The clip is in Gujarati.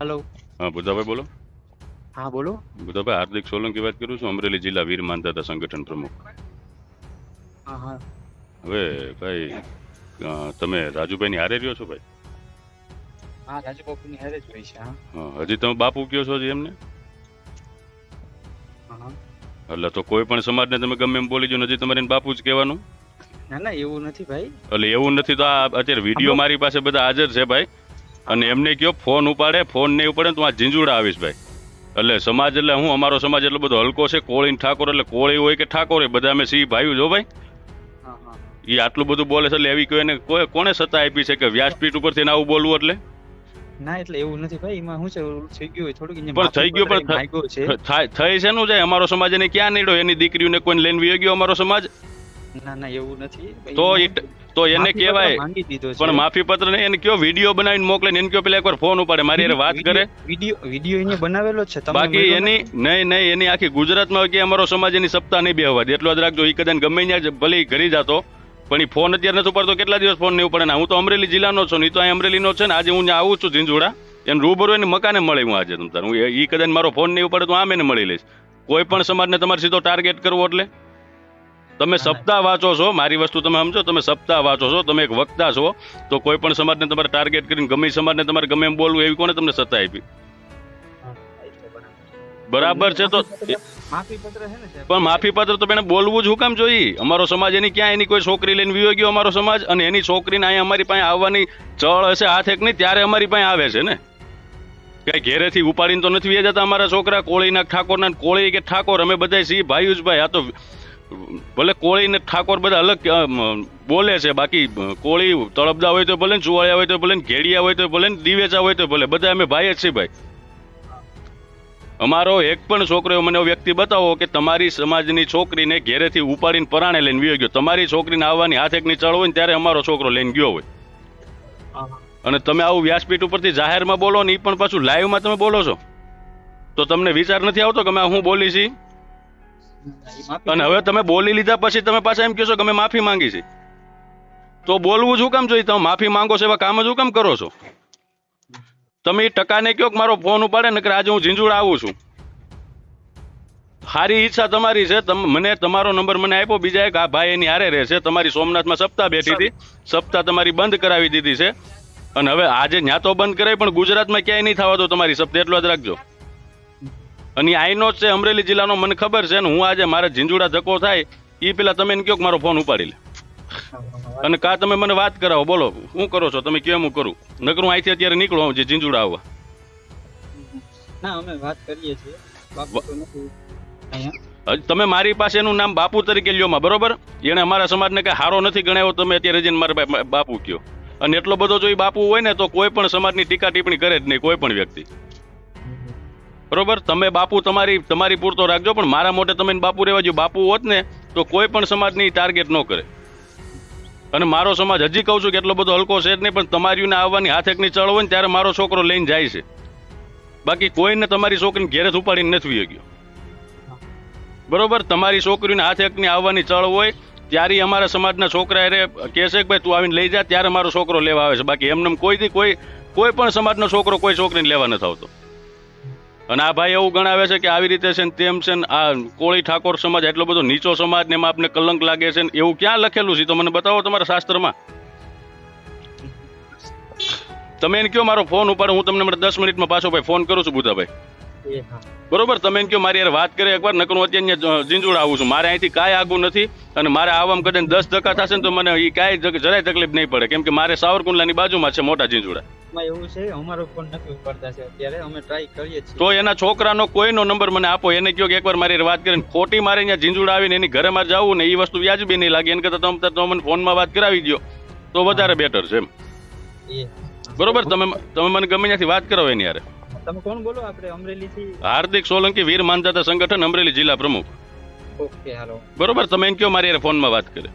હલો હા બુધાભાઈ બોલો. હા બોલો. બુધાભાઈ હાર્દિક સોલંકી વાત કરું છું અમરેલી જિલ્લા વીર માનદાતા સંગઠન પ્રમુખ. હા હા. હવે ભાઈ તમે રાજુભાઈની હારે રહ્યો છો ભાઈ? હા રાજુ બાપુની હારે જ હોય છે હા. હજી તમે બાપુ કયો છો હજી એમને? એટલે તો કોઈ પણ સમાજને તમે ગમે એમ બોલી જો હજી તમારે બાપુ જ કહેવાનું? ના ના એવું નથી ભાઈ. એટલે એવું નથી તો આ અત્યારે વીડિયો મારી પાસે બધા હાજર છે ભાઈ. અને એમને કયો ફોન ઉપાડે ફોન નહીં ઉપાડે તું આ ઝીંઝુડા આવીશ ભાઈ. એટલે સમાજ એટલે હું અમારો સમાજ એટલો બધો હલકો છે કોળી ઠાકોર એટલે કોળી હોય કે ઠાકોર હોય બધા અમે સિંહ ભાઈ જો ભાઈ. એ આટલું બધું બોલે છે એટલે એવી કોઈ કોને સત્તા આપી છે કે વ્યાસપીઠ ઉપરથી એને આવું બોલવું એટલે? ના એટલે એવું નથી ભાઈ એમાં શું છે થઈ ગયું થોડુંક પણ થઈ ગયું પણ થઈ છે. નું જાય અમારો સમાજ એને ક્યાં નીડો એની દીકરીઓને કોઈ લઈને વયો ગયો અમારો સમાજ? ના ના એવું નથી. તો તો એને કહેવાય છે. પણ માફી પત્ર ને એને કયો વીડિયો બનાવીને મોકલે ને એને કયો પેલા એકવાર ફોન ઉપાડે મારી વાત કરે. વીડિયો વીડિયો એને બનાવેલો છે બાકી એની? નહીં નહીં એની આખી ગુજરાતમાં કે અમારો સમાજ એની સપ્તાહ નહીં બેહવા દે. એટલો જ રાખજો એ કદાચ ગમે ત્યાં ભલે ઘરી જાતો પણ ઈ ફોન અત્યારે નથી ઉપાડતો કેટલા દિવસ ફોન નહીં પડે ને હું તો અમરેલી જિલ્લાનો છું ને ઈ તો અહીં અમરેલીનો છે ને આજે હું ત્યાં આવું છું ઝીંઝુડા એને રૂબરૂ એને મકાને મળે હું આજે તમને હું એ- ઈ કદાચ મારો ફોન નહીં ઉપડે તો આમ એને મળી લઈશ. કોઈ પણ સમાજને તમારે સીધો ટાર્ગેટ કરવો એટલે. તમે સપ્તાહ વાંચો છો, મારી વસ્તુ તમે સમજો, તમે સપ્તાહ વાંચો છો, તમે એક વક્તા છો, તો કોઈ પણ સમાજને તમારે ટાર્ગેટ કરીને, ગમે સમાજને તમારે ગમે એમ બોલવું એવી કોને તમને સત્તા આપી બરાબર. છે તો ને? પણ માફી પત્ર તો બેને બોલવું જ હું કામ જોઈએ અમારો સમાજ એની ક્યાં એની કોઈ છોકરી લઈને વિયો ગયો અમારો સમાજ, અને એની છોકરીને અહીંયા અમારી પાસે આવવાની ચળ હશે, હાથ એક નહીં, ત્યારે અમારી પાસે આવે છે ને કઈ ઘેરેથી ઉપાડીને તો નથી વ્યા જતા અમારા છોકરા, કોળીના ઠાકોરના કોળી કે ઠાકોર, અમે બધા સી ભાઈ જ ભાઈ આ તો ભલે કોળી ને ઠાકોર બધા અલગ બોલે છે બાકી કોળી તળપદા હોય તો ભલે ને ચુવાળિયા હોય તો ભલે ને ઘેડિયા હોય તો ભલે ને દિવેચા હોય તો ભલે બધા અમે ભાઈ જ છીએ ભાઈ. અમારો એક પણ છોકરો મને વ્યક્તિ બતાવો કે તમારી સમાજની છોકરીને ઘેરેથી ઉપાડીને પરાણે લઈને વિયો ગયો. તમારી છોકરીને આવવાની હાથ એકની ચળ હોય ને ત્યારે અમારો છોકરો લઈને ગયો હોય. અને તમે આવું વ્યાસપીઠ ઉપરથી જાહેરમાં બોલો ને એ પણ પાછું લાઈવમાં તમે બોલો છો. તો તમને વિચાર નથી આવતો કે અમે હું બોલી છી? એ માફી અને હવે તમે બોલી લીધા પછી તમે પાછા એમ કહેશો કે અમે માફી માંગી છે. તો બોલવું શું કામ જોઈએ? તમે માફી માંગો છો એવા કામ જ કામ કરો છો? તમે એ ટકાને કહો મારો ફોન ઉપાડે ને કે આજે હું ઝીંઝુડ આવું છું. સારી ઈચ્છા તમારી છે. મને તમારો નંબર મને આપ્યો. બીજા એક આ ભાઈ એની હારે રહે છે. તમારી સોમનાથમાં સપ્તાહ બેઠી હતી. સપ્તાહ તમારી બંધ કરાવી દીધી છે. અને હવે આજે ન્યા તો બંધ કરાવી પણ ગુજરાતમાં ક્યાંય નહીં થવા દો તમારી સપ્તાહ. એટલો જ રાખજો. અને આઈનો જ છે અમરેલી જિલ્લાનો મને ખબર છે ને હું આજે મારે ઝીંઝુડા ધક્કો થાય એ પેલા તમે એને કહો કે મારો ફોન ઉપાડી લે. અને કા તમે મને વાત કરાવો બોલો હું કરો છો? તમે કેમ હું કરું. નકર હું અહીંથી અત્યારે નીકળો હું જે ઝીંઝુડા આવવા ના અમે વાત કરીએ છીએ. તમે મારી પાસે એનું નામ બાપુ તરીકે લ્યો માં બરોબર? એને અમારા સમાજને કઈ હારો નથી ગણાયો તમે અત્યારે જઈને મારા બાપુ કયો અને એટલો બધો જો એ બાપુ હોય ને તો કોઈ પણ સમાજની ટીકા ટિપ્પણી કરે જ નહીં કોઈ પણ વ્યક્તિ. બરોબર? તમે બાપુ તમારી તમારી પૂરતો રાખજો, પણ મારા મોટે તમે બાપુ રહેવા જો બાપુ હોત ને, તો કોઈ પણ સમાજની ટાર્ગેટ ન કરે. અને મારો સમાજ હજી કહું છું કે એટલો બધો હલકો છે જ નહીં, પણ તમારીને આવવાની હાથ એકની ચળ હોય ને, ત્યારે મારો છોકરો લઈને જાય છે. બાકી કોઈને તમારી છોકરીને ઘેરે ઉપાડીને નથી ગયો બરોબર? તમારી છોકરીને હાથ એકની આવવાની ચળ હોય, ત્યારે અમારા સમાજના છોકરા એને કહે છે કે ભાઈ, તું આવીને લઈ જા, ત્યારે મારો છોકરો લેવા આવે છે. બાકી એમને કોઈથી કોઈ કોઈ પણ સમાજનો છોકરો કોઈ છોકરીને લેવા નથી આવતો. અને આ ભાઈ એવું ગણાવે છે કે આવી રીતે છે ને તેમ છે ને આ કોળી ઠાકોર સમાજ, એટલો બધો નીચો સમાજ ને એમાં આપને કલંક લાગે છે ને, એવું ક્યાં લખેલું છે? તો મને બતાવો તમારા શાસ્ત્રમાં. તમે એને કયો મારો ફોન ઉપાડો, હું તમને દસ મિનિટમાં પાછો ભાઈ ફોન કરું છું બુધાભાઈ બરોબર તમે એમ કહો મારી યાર વાત કરે એકવાર નકરું અત્યારે અહીંયા આવું છું. મારે અહીંથી કાંઈ આગું નથી અને મારે આવવામાં કદાચ દસ ટકા થશે ને તો મને એ કાંઈ જરાય તકલીફ નહીં પડે. કેમ કે મારે સાવરકુંડલાની બાજુમાં છે મોટા જીંજુડા એવું છે અમારો ફોન નથી ઉપાડતા છે. અત્યારે અમે ટ્રાય કરીએ છીએ. તો એના છોકરાનો કોઈનો નંબર મને આપો એને કહો કે એકવાર મારી વાત કરીને ખોટી મારે અહીંયા ઝીંઝુડા આવીને એની ઘરે મારે જવું ને એ વસ્તુ વ્યાજબી નહીં લાગે. એને કરતાં તમે મને ફોનમાં વાત કરાવી દો તો વધારે બેટર છે એમ. બરોબર તમે તમે મને ગમે ત્યાંથી વાત કરો એની યાર તમે કોણ બોલો? આપણે અમરેલી થી હાર્દિક સોલંકી વીર માનજાતા સંગઠન અમરેલી જિલ્લા પ્રમુખ. Okay hello. બરોબર? તમે એમ કયો મારી ફોન ફોનમાં વાત કરે.